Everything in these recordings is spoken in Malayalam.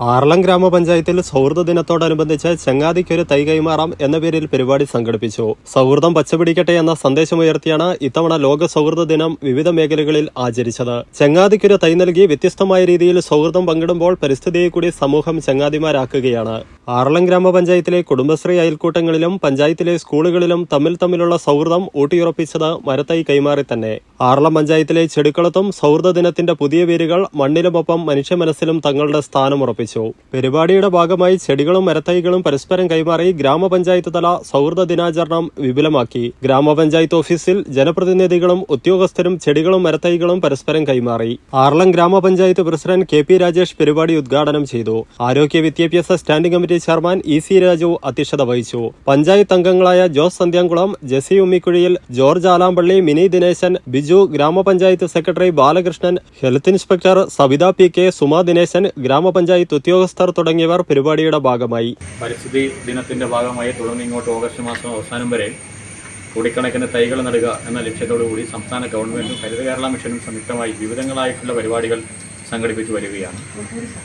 ആർളം ഗ്രാമപഞ്ചായത്തിൽ സൗഹൃദ ദിനത്തോടനുബന്ധിച്ച് ചങ്ങാതിക്കൊരു തൈ കൈമാറാം എന്ന പേരിൽ പരിപാടി സംഘടിപ്പിച്ചു. സൗഹൃദം പച്ചപിടിക്കട്ടെ എന്ന സന്ദേശമുയർത്തിയാണ് ഇത്തവണ ലോക സൗഹൃദ ദിനം വിവിധ മേഖലകളിൽ ആചരിച്ചത്. ചങ്ങാതിക്കൊരു തൈ നൽകി വ്യത്യസ്തമായ രീതിയിൽ സൗഹൃദം പങ്കിടുമ്പോൾ പരിസ്ഥിതിയെ കൂടി സമൂഹം ചങ്ങാതിമാരാക്കുകയാണ്. ആർളം ഗ്രാമപഞ്ചായത്തിലെ കുടുംബശ്രീ അയൽക്കൂട്ടങ്ങളിലും പഞ്ചായത്തിലെ സ്കൂളുകളിലും തമ്മിൽ തമ്മിലുള്ള സൗഹൃദം ഊട്ടിയുറപ്പിച്ചത് മരത്തായി കൈമാറി തന്നെ. ആറളം പഞ്ചായത്തിലെ ചെടുക്കളത്തും സൗഹൃദ ദിനത്തിന്റെ പുതിയ വേരുകൾ മണ്ണിലുമൊപ്പം മനുഷ്യ മനസ്സിലും തങ്ങളുടെ സ്ഥാനം ഉറപ്പിച്ചു. പരിപാടിയുടെ ഭാഗമായി ചെടികളും മരത്തൈകളും പരസ്പരം കൈമാറി ഗ്രാമപഞ്ചായത്ത് തല സൗഹൃദ ദിനാചരണം വിപുലമാക്കി. ഗ്രാമപഞ്ചായത്ത് ഓഫീസിൽ ജനപ്രതിനിധികളും ഉദ്യോഗസ്ഥരും ചെടികളും മരത്തൈകളും പരസ്പരം കൈമാറി. ആറളം ഗ്രാമപഞ്ചായത്ത് പ്രസിഡന്റ് കെ പി രാജേഷ് പരിപാടി ഉദ്ഘാടനം ചെയ്തു. ആരോഗ്യ വിദ്യാഭ്യാസ standing committee chairman E C Raju അധ്യക്ഷത വഹിച്ചു. പഞ്ചായത്ത് അംഗങ്ങളായ ജോസ് സന്ധ്യാംകുളം ജെസി ഉമ്മിക്കുഴിയിൽ ജോർജ് ആലാമ്പള്ളി മിനി ദിനേശൻ ബിജു ഗ്രാമപഞ്ചായത്ത് secretary Balakrishnan health inspector Savitha P K Suma Dineshan ഗ്രാമപഞ്ചായത്ത് ഉദ്യോഗസ്ഥർ തുടങ്ങിയവർ പരിപാടിയുടെ ഭാഗമായി. പരിസ്ഥിതി ദിനത്തിന്റെ ഭാഗമായി തുടർന്ന് ഇങ്ങോട്ട് ഓഗസ്റ്റ് മാസം അവസാനം വരെ കോടിക്കണക്കിന് തൈകൾ നടുക എന്ന ലക്ഷ്യത്തോടു കൂടി സംസ്ഥാന ഗവൺമെന്റും ഹരിത കേരള മിഷനും സംയുക്തമായി വിവിധങ്ങളായിട്ടുള്ള പരിപാടികൾ സംഘടിപ്പിച്ചു വരികയാണ്.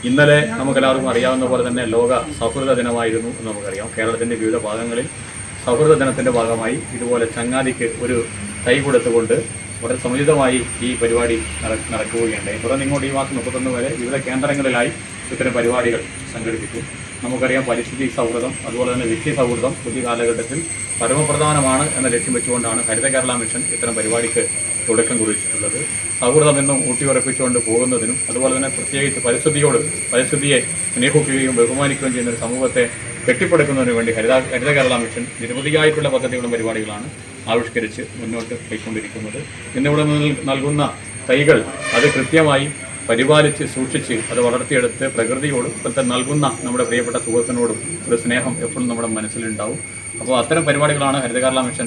ഇന്നലെ നമുക്കെല്ലാവർക്കും അറിയാവുന്ന പോലെ തന്നെ ലോക സൗഹൃദ ദിനമായിരുന്നു എന്ന് നമുക്കറിയാം. കേരളത്തിന്റെ വിവിധ ഭാഗങ്ങളിൽ സൗഹൃദ ദിനത്തിന്റെ ഭാഗമായി ഇതുപോലെ ചങ്ങാതിക്ക് ഒരു തൈ കൊടുത്തുകൊണ്ട് വളരെ സമുചിതമായി ഈ പരിപാടി നട- നടക്കുകയുണ്ടായി. തുടർന്ന് ഇങ്ങോട്ട് ഈ മാസം മുപ്പത്തൊന്ന് വരെ വിവിധ കേന്ദ്രങ്ങളിലായി ഇത്തരം പരിപാടികൾ സംഘടിപ്പിച്ചു. നമുക്കറിയാം പരിസ്ഥിതി സൗഹൃദം അതുപോലെ തന്നെ വ്യക്തി സൗഹൃദം പുതിയ കാലഘട്ടത്തിൽ പരമപ്രധാനമാണ് എന്ന ലക്ഷ്യം വെച്ചുകൊണ്ടാണ് ഹരിത കേരള മിഷൻ ഇത്തരം പരിപാടിക്ക് തുടക്കം കുറിച്ചിട്ടുള്ളത്. സൗഹൃദം എന്നും ഊട്ടിയുറപ്പിച്ചുകൊണ്ട് പോകുന്നതിനും അതുപോലെ തന്നെ പ്രത്യേകിച്ച് പരിസ്ഥിതിയോട് പരിസ്ഥിതിയെ സ്നേഹിക്കുകയും ബഹുമാനിക്കുകയും ചെയ്യുന്ന ഒരു സമൂഹത്തെ കെട്ടിപ്പടുക്കുന്നതിന് വേണ്ടി ഹരിത ഹരിത കേരള മിഷൻ നിരവധിയായിട്ടുള്ള പദ്ധതികളും പരിപാടികളാണ് ആവിഷ്കരിച്ച് മുന്നോട്ട് പോയിക്കൊണ്ടിരിക്കുന്നത്. ഇന്നിവിടെ നൽകുന്ന തൈകൾ അത് കൃത്യമായി പരിപാലിച്ച് സൂക്ഷിച്ച് അത് വളർത്തിയെടുത്ത് പ്രകൃതിയോടും ഇപ്പോഴത്തെ നൽകുന്ന നമ്മുടെ പ്രിയപ്പെട്ട സുഹൃത്തിനോടും ഒരു സ്നേഹം എപ്പോഴും നമ്മുടെ മനസ്സിലുണ്ടാവും. അപ്പോൾ അത്തരം പരിപാടികളാണ് ഹരിത കേരള മിഷൻ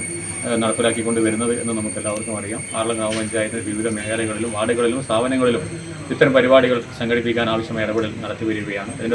നടപ്പിലാക്കിക്കൊണ്ട് വരുന്നത് എന്ന് നമുക്ക് എല്ലാവർക്കും അറിയാം. ആറളം ഗ്രാമപഞ്ചായത്ത് വിവിധ മേഖലകളിലും വാർഡുകളിലും സ്ഥാപനങ്ങളിലും ഇത്തരം പരിപാടികൾ സംഘടിപ്പിക്കാൻ ആവശ്യമായ ഇടപെടൽ നടത്തി വരികയാണ്.